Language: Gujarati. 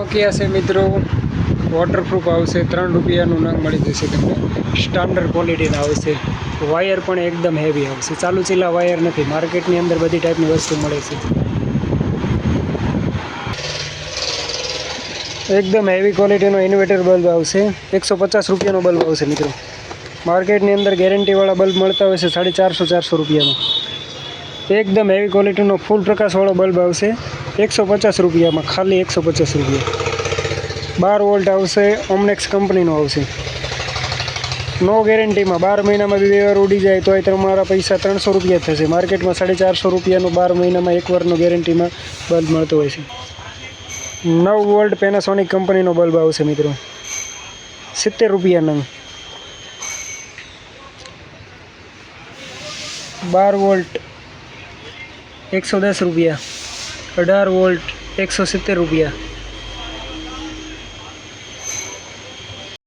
નોકિયા છે મિત્રો. વોટરપ્રૂફ આવશે. ત્રણ રૂપિયાનું નંગ મળી જશે તમને. સ્ટાન્ડર્ડ ક્વોલિટીના આવશે. વાયર પણ એકદમ હેવી આવશે. ચાલુ ચીલા વાયર નથી. માર્કેટની અંદર બધી ટાઈપની વસ્તુ મળે છે. એકદમ હેવી ક્વોલિટીનો ઇન્વર્ટર બલ્બ આવશે. એકસો પચાસ રૂપિયાનો બલ્બ આવશે મિત્રો. માર્કેટની અંદર ગેરંટીવાળા બલ્બ મળતા હોય છે સાડી ચારસો ચારસો રૂપિયામાં. એકદમ હેવી ક્વોલિટીનો ફૂલ પ્રકાશવાળો બલ્બ આવશે. એકસો પચાસ રૂપિયામાં, ખાલી એકસો પચાસ રૂપિયા. બાર વોલ્ટ આવશે, ઓમનેક્સ કંપનીનો આવશે. નો ગેરંટીમાં બાર મહિનામાં બી બે વાર ઉડી જાય તોય તમારા પૈસા ત્રણસો રૂપિયા થશે. માર્કેટમાં સાડી ચારસો રૂપિયાનો બાર મહિનામાં એક વારનો ગેરંટીમાં બલ્બ મળતો હોય છે. નવ વોલ્ટ પેનાસોનિક કંપનીનો બલ્બ આવશે મિત્રો. સિત્તેર રૂપિયા નંગ. બાર વોલ્ટ એકસો દસ રૂપિયા. અઢાર વોલ્ટ એકસો સિત્તેર રૂપિયા.